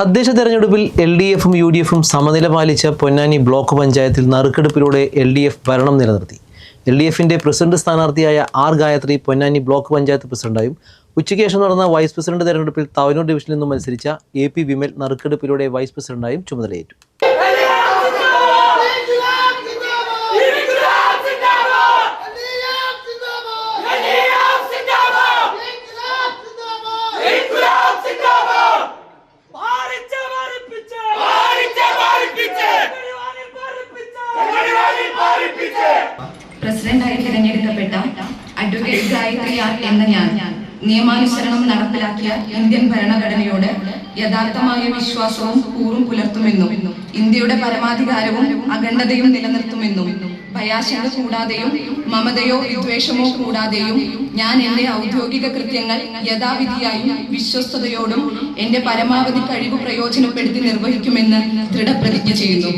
തദ്ദേശ തെരഞ്ഞെടുപ്പിൽ L D എഫും യു ഡി എഫും സമനില പാലിച്ച പൊന്നാനി ബ്ലോക്ക് പഞ്ചായത്തിൽ നറുക്കെടുപ്പിലൂടെ എൽ ഡി എഫ് ഭരണം നിലനിർത്തി. എൽ ഡി എഫിന്റെ പ്രസിഡന്റ് സ്ഥാനാർത്ഥിയായ ആർ ഗായത്രി പൊന്നാനി ബ്ലോക്ക് പഞ്ചായത്ത് പ്രസിഡന്റായും ഉച്ചയ്ക്ക് ശേഷം നടന്ന വൈസ് പ്രസിഡന്റ് തെരഞ്ഞെടുപ്പിൽ തവനൂർ ഡിവിഷനിൽ നിന്നും മത്സരിച്ച എ പി വിമൽ നറുക്കെടുപ്പിലൂടെ വൈസ് പ്രസിഡന്റായും ചുമതലയേറ്റു. തിരഞ്ഞെടുക്കപ്പെട്ട അഡ്വക്കേറ്റ് ഗായത്രി ആർ എന്ന ഞാൻ നിയമാനുസരണം നടപ്പിലാക്കിയ ഇന്ത്യൻ ഭരണഘടനയോട് യഥാർത്ഥമായ വിശ്വാസവും കൂറും പുലർത്തുമെന്നും ഇന്ത്യയുടെ പരമാധികാരവും അഖണ്ഡതയും നിലനിർത്തുമെന്നും ഭയാശങ്ക കൂടാതെയും മമതയോ വിദ്വേഷമോ കൂടാതെയും ഞാൻ എന്റെ ഔദ്യോഗിക കൃത്യങ്ങൾ യഥാവിധിയായും വിശ്വസ്തയോടും എന്റെ പരമാവധി കഴിവ് പ്രയോജനപ്പെടുത്തി നിർവഹിക്കുമെന്ന് ദൃഢപ്രതിജ്ഞ ചെയ്യുന്നു.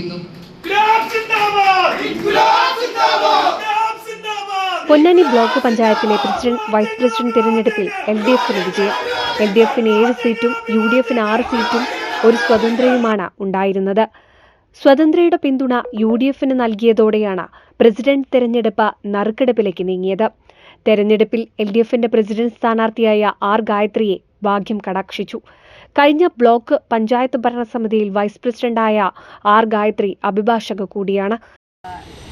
പൊന്നാനി ബ്ലോക്ക് പഞ്ചായത്തിലെ പ്രസിഡന്റ് വൈസ് പ്രസിഡന്റ് തിരഞ്ഞെടുപ്പിൽ എൽ ഡി എഫിന് വിജയം. എൽ ഡി എഫിന് ഏഴ് സീറ്റും യു ഡി എഫിന് ആറ് സീറ്റും ഒരു സ്വതന്ത്രയുമാണ് ഉണ്ടായിരുന്നത്. സ്വതന്ത്രയുടെ പിന്തുണ യു ഡി എഫിന് നൽകിയതോടെയാണ് പ്രസിഡന്റ് തെരഞ്ഞെടുപ്പ് നറുക്കെടുപ്പിലേക്ക് നീങ്ങിയത്. തെരഞ്ഞെടുപ്പിൽ എൽ ഡി എഫിന്റെ പ്രസിഡന്റ് സ്ഥാനാർത്ഥിയായ ആർ ഗായത്രിയെ ഭാഗ്യം കടാക്ഷിച്ചു. കഴിഞ്ഞ ബ്ലോക്ക് പഞ്ചായത്ത് ഭരണസമിതിയിൽ വൈസ് പ്രസിഡന്റായ ആർ ഗായത്രി അഭിഭാഷക കൂടിയാണ്.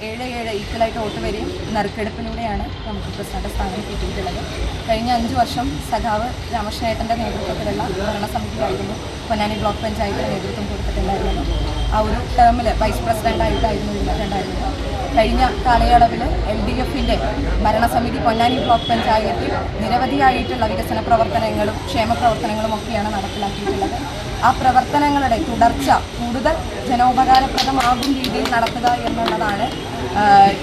ഏഴ് ഈക്വലായിട്ട് വോട്ട് വരെയും നറുക്കെടുപ്പിലൂടെയാണ് നമുക്ക് പ്രസിഡന്റ് സ്ഥാനം കിട്ടിയിട്ടുള്ളത്. കഴിഞ്ഞ അഞ്ച് വർഷം സഖാവ് രാമകൃഷ്ണേട്ടന്റെ നേതൃത്വത്തിലുള്ള ഭരണസമിതിയായിരുന്നു പൊന്നാനി ബ്ലോക്ക് പഞ്ചായത്തിന് നേതൃത്വം കൊടുത്തിട്ടുണ്ടായിരുന്നത്. ആ ഒരു ടേമിൽ വൈസ് പ്രസിഡന്റായിട്ടായിരുന്നു ഇരുന്നിട്ടുണ്ടായിരുന്നത് കഴിഞ്ഞ കാലയളവിൽ എൽ ഡി എഫിന്റെ ഭരണസമിതി പൊന്നാനി ബ്ലോക്ക് പഞ്ചായത്തിൽ നിരവധിയായിട്ടുള്ള വികസന പ്രവർത്തനങ്ങളും ക്ഷേമ പ്രവർത്തനങ്ങളും ഒക്കെയാണ് നടപ്പിലാക്കിയിട്ടുള്ളത്. ആ പ്രവർത്തനങ്ങളുടെ തുടർച്ച കൂടുതൽ ജനോപകാരപ്രദമാകും രീതിയിൽ നടത്തുക എന്നുള്ളതാണ്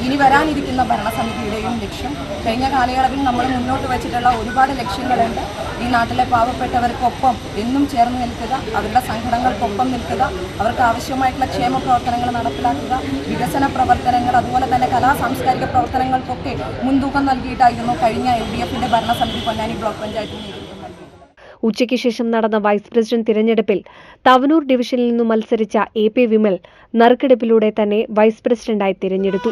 ഇനി വരാനിരിക്കുന്ന ഭരണസമിതിയുടെയും ലക്ഷ്യം. കഴിഞ്ഞ കാലയളവിൽ നമ്മൾ മുന്നോട്ട് വെച്ചിട്ടുള്ള ഒരുപാട് ലക്ഷ്യങ്ങളുണ്ട്. ഈ നാട്ടിലെ പാവപ്പെട്ടവർക്കൊപ്പം എന്നും ചേർന്ന് നിൽക്കുക അവരുടെ സംഘടനകൾക്കൊപ്പം നിൽക്കുക അവർക്ക് ആവശ്യമായിട്ടുള്ള ക്ഷേമ പ്രവർത്തനങ്ങൾ നടപ്പിലാക്കുക വികസന പ്രവർത്തനങ്ങൾ അതുപോലെ തന്നെ കലാ സാംസ്കാരിക പ്രവർത്തനങ്ങൾക്കൊക്കെ മുൻതൂക്കം നൽകിയിട്ടായിരുന്നു കഴിഞ്ഞ എൽ ഡി എഫിന്റെ ഭരണസമിതി പൊന്നാനി ബ്ലോക്ക് പഞ്ചായത്തിൽ നൽകിയത് ഉച്ചയ്ക്ക് ശേഷം നടന്ന വൈസ് പ്രസിഡന്റ് തിരഞ്ഞെടുപ്പിൽ തവനൂർ ഡിവിഷനിൽ നിന്നും മത്സരിച്ച എ പി വിമൽ നറുക്കെടുപ്പിലൂടെ തന്നെ വൈസ് പ്രസിഡന്റായി തിരഞ്ഞെടുത്തു.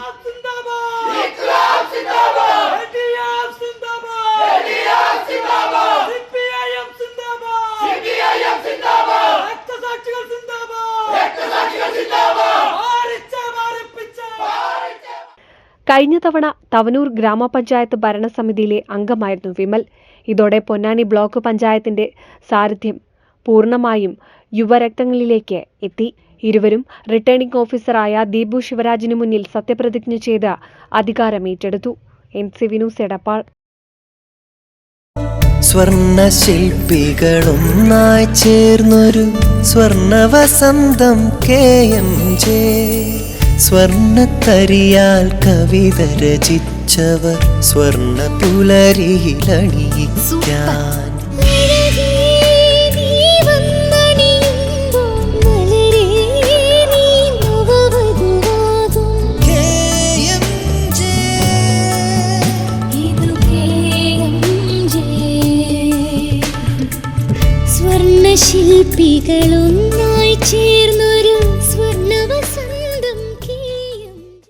കഴിഞ്ഞ തവണ തവനൂർ ഗ്രാമപഞ്ചായത്ത് ഭരണസമിതിയിലെ അംഗമായിരുന്നു വിമൽ. ഇതോടെ പൊന്നാനി ബ്ലോക്ക് പഞ്ചായത്തിന്റെ സാരഥ്യം പൂർണമായും യുവരക്തങ്ങളിലേക്ക് എത്തി. ഇരുവരും റിട്ടേണിംഗ് ഓഫീസറായ ദീപു ശിവരാജിന് മുന്നിൽ സത്യപ്രതിജ്ഞ ചെയ്ത് അധികാരമേറ്റെടുത്തു. N C Vinoos Edappal. സ്വർണ ശില്പികളൊന്നായി ചേർന്നൊരു സ്വർണ വസന്തം കെ എം ജെ. സ്വർണത്തരിയാൽ കവിത രചിച്ചവർ സ്വർണ പുലരിയിലണിയിക്കാൻ ശില്പികളൊന്നായി ചേർന്നൊരു